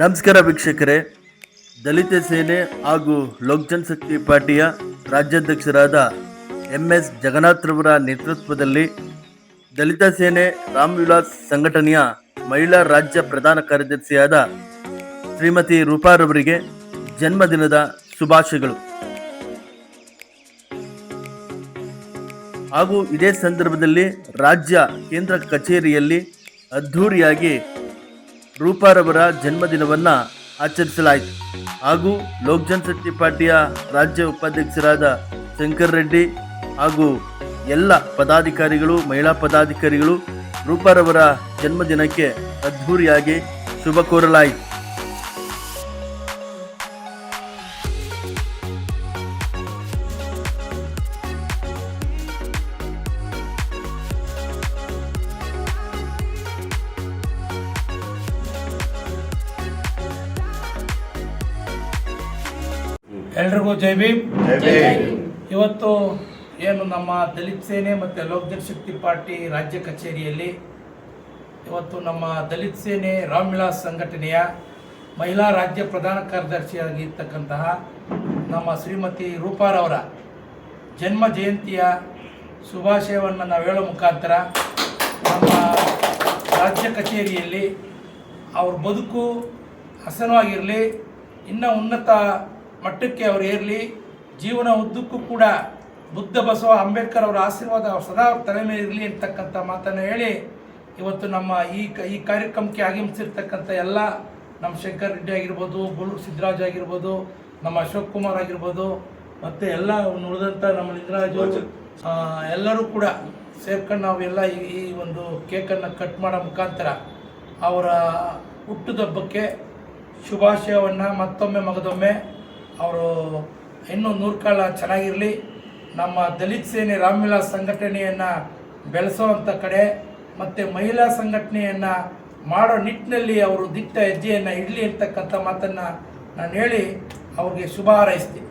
ನಮಸ್ಕಾರ ವೀಕ್ಷಕರೇ. ದಲಿತ ಸೇನೆ ಹಾಗೂ ಲೋಕ್ ಜನಶಕ್ತಿ ಪಾರ್ಟಿಯ ರಾಜ್ಯಾಧ್ಯಕ್ಷರಾದ ಎಂ ಎಸ್ ಜಗನ್ನಾಥ್ರವರ ನೇತೃತ್ವದಲ್ಲಿ ದಲಿತ ಸೇನೆ ರಾಮ್ ವಿಲಾಸ್ ಸಂಘಟನೆಯ ಮಹಿಳಾ ರಾಜ್ಯ ಪ್ರಧಾನ ಕಾರ್ಯದರ್ಶಿಯಾದ ಶ್ರೀಮತಿ ರೂಪಾರವರಿಗೆ ಜನ್ಮದಿನದ ಶುಭಾಶಯಗಳು. ಹಾಗೂ ಇದೇ ಸಂದರ್ಭದಲ್ಲಿ ರಾಜ್ಯ ಕೇಂದ್ರ ಕಚೇರಿಯಲ್ಲಿ ಅದ್ಧೂರಿಯಾಗಿ ರೂಪಾರವರ ಜನ್ಮದಿನವನ್ನು ಆಚರಿಸಲಾಯಿತು. ಹಾಗೂ ಲೋಕ್ ಜನಶಕ್ತಿ ಪಾರ್ಟಿಯ ರಾಜ್ಯ ಉಪಾಧ್ಯಕ್ಷರಾದ ಶಂಕರ್ ರೆಡ್ಡಿ ಹಾಗೂ ಎಲ್ಲ ಪದಾಧಿಕಾರಿಗಳು, ಮಹಿಳಾ ಪದಾಧಿಕಾರಿಗಳು ರೂಪಾರವರ ಜನ್ಮದಿನಕ್ಕೆ ಅದ್ಧೂರಿಯಾಗಿ ಶುಭ ಕೋರಲಾಯಿತು. ಎಲ್ರಿಗೂ ಜೈ ಭೀಮ್. ಇವತ್ತು ಏನು ನಮ್ಮ ದಲಿತ ಸೇನೆ ಮತ್ತು ಲೋಕ ಜನಶಕ್ತಿ ಪಾರ್ಟಿ ರಾಜ್ಯ ಕಚೇರಿಯಲ್ಲಿ ಇವತ್ತು ನಮ್ಮ ದಲಿತ ಸೇನೆ ರಾಮ್ ವಿಲಾಸ್ ಸಂಘಟನೆಯ ಮಹಿಳಾ ರಾಜ್ಯ ಪ್ರಧಾನ ಕಾರ್ಯದರ್ಶಿಯಾಗಿರ್ತಕ್ಕಂತಹ ನಮ್ಮ ಶ್ರೀಮತಿ ರೂಪಾರವರ ಜನ್ಮ ಜಯಂತಿಯ ಶುಭಾಶಯವನ್ನು ನಾವು ಹೇಳೋ ಮುಖಾಂತರ ನಮ್ಮ ರಾಜ್ಯ ಕಚೇರಿಯಲ್ಲಿ ಅವ್ರ ಬದುಕು ಹಸನವಾಗಿರಲಿ ಇನ್ನೂ ಉನ್ನತ ಮಟ್ಟಕ್ಕೆ ಅವರು ಏರಲಿ, ಜೀವನ ಉದ್ದಕ್ಕೂ ಕೂಡ ಬುದ್ಧ ಬಸವ ಅಂಬೇಡ್ಕರ್ ಅವರ ಆಶೀರ್ವಾದ ಸದಾ ತಲೆ ಮೇಲೆ ಇರಲಿ ಅಂತಕ್ಕಂಥ ಮಾತನ್ನು ಹೇಳಿ ಇವತ್ತು ನಮ್ಮ ಈ ಈ ಕಾರ್ಯಕ್ರಮಕ್ಕೆ ಆಗಮಿಸಿರ್ತಕ್ಕಂಥ ಎಲ್ಲ ನಮ್ಮ ಶಂಕರ್ ರೆಡ್ಡಿ ಆಗಿರ್ಬೋದು ಬುಲ್ ಸಿದ್ದರಾಜ್ ಆಗಿರ್ಬೋದು, ನಮ್ಮ ಅಶೋಕ್ ಕುಮಾರ್ ಆಗಿರ್ಬೋದು, ಮತ್ತು ಎಲ್ಲ ಉಳಿದಂಥ ನಮ್ಮ ಲಿಂಗರಾಜು ಎಲ್ಲರೂ ಕೂಡ ಸೇರ್ಕೊಂಡು ನಾವೆಲ್ಲ ಈ ಒಂದು ಕೇಕನ್ನು ಕಟ್ ಮಾಡೋ ಮುಖಾಂತರ ಅವರ ಹುಟ್ಟುದಬ್ಬಕ್ಕೆ ಶುಭಾಶಯವನ್ನು ಮತ್ತೊಮ್ಮೆ ಮಗದೊಮ್ಮೆ ಅವರು ಇನ್ನೂ ನೂರು ಕಾಲ ಚೆನ್ನಾಗಿರಲಿ. ನಮ್ಮ ದಲಿತ ಸೇನೆ ರಾಮ್ವಿಲಾಸ್ ಸಂಘಟನೆಯನ್ನು ಬೆಳೆಸೋವಂಥ ಕಡೆ ಮತ್ತು ಮಹಿಳಾ ಸಂಘಟನೆಯನ್ನು ಮಾಡೋ ನಿಟ್ಟಿನಲ್ಲಿ ಅವರು ದಿಟ್ಟ ಹೆಜ್ಜೆಯನ್ನು ಇಡಲಿ ಅಂತಕ್ಕಂಥ ಮಾತನ್ನು ನಾನು ಹೇಳಿ ಅವ್ರಿಗೆ ಶುಭ ಹಾರೈಸ್ತೀನಿ.